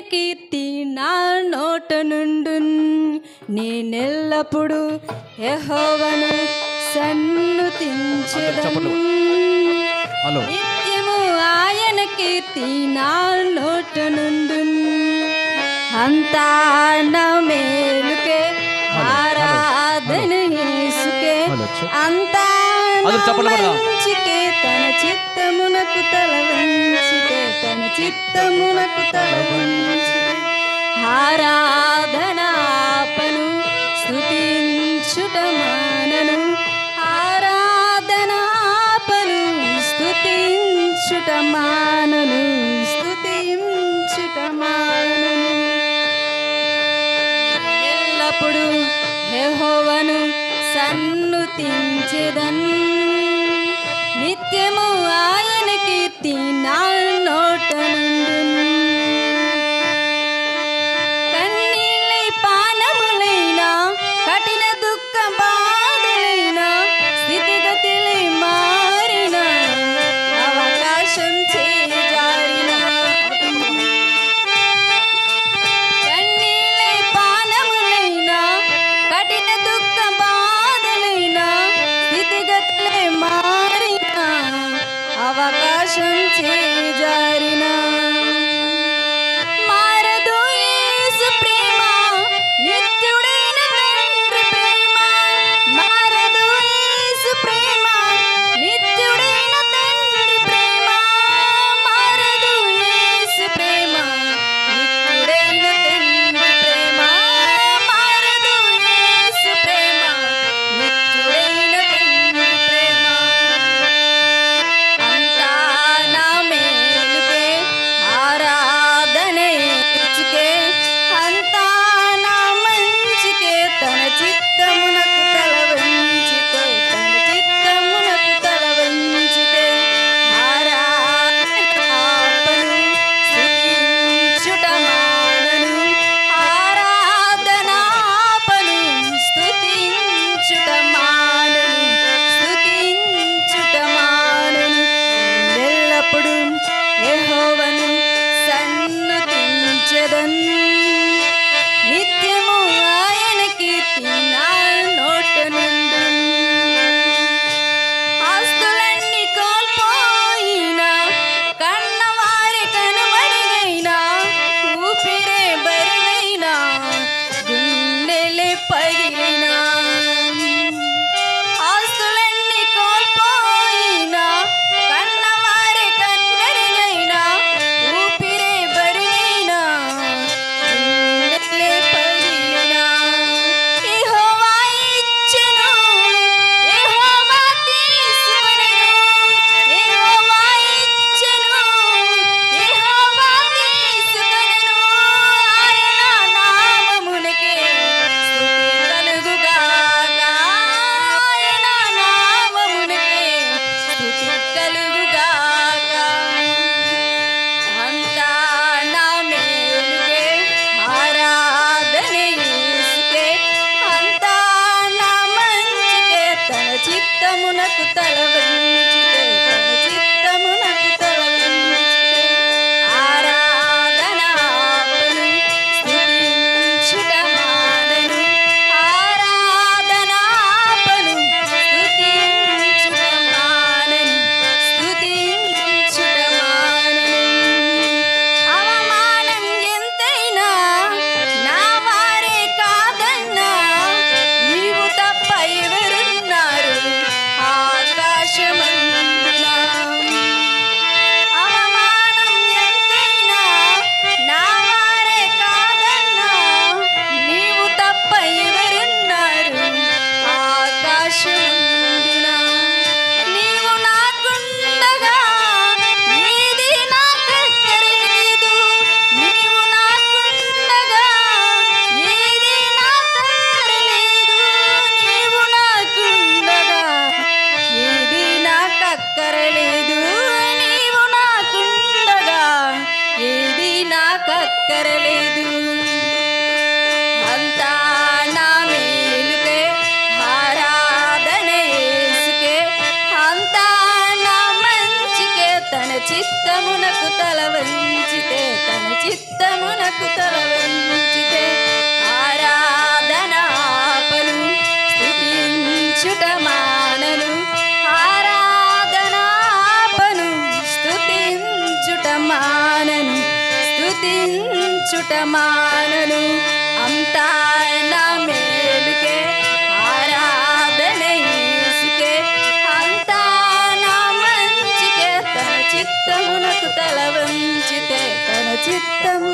కీర్తి నా నోట నుండు నేనెల్లప్పుడు యెహోవాను సన్నుతించెదను. నిత్యము ఆయన కీర్తి నా నోట నుండు అంతా నా మేలుకే ఆరాధన. అంతా అది చప్పట్లు కొడదాం. మంచికే తన చిత్తమునకు తల వంచితే తన చిత్తమునకు తల వంచితే ఆరాధనాపను నిత్యము ఆయన కీర్తి నా playing మునకు తల వంచితే చిత్తమునకు తల వంచితే తన చిత్తమునకు తల వంచితే. చేయుట మానను అంతా నా మేలుకే ఆరాధన ఈసుకే. అంతా నా మంచికే తన చిత్తమునకు తల వంచితే తన చిత్తము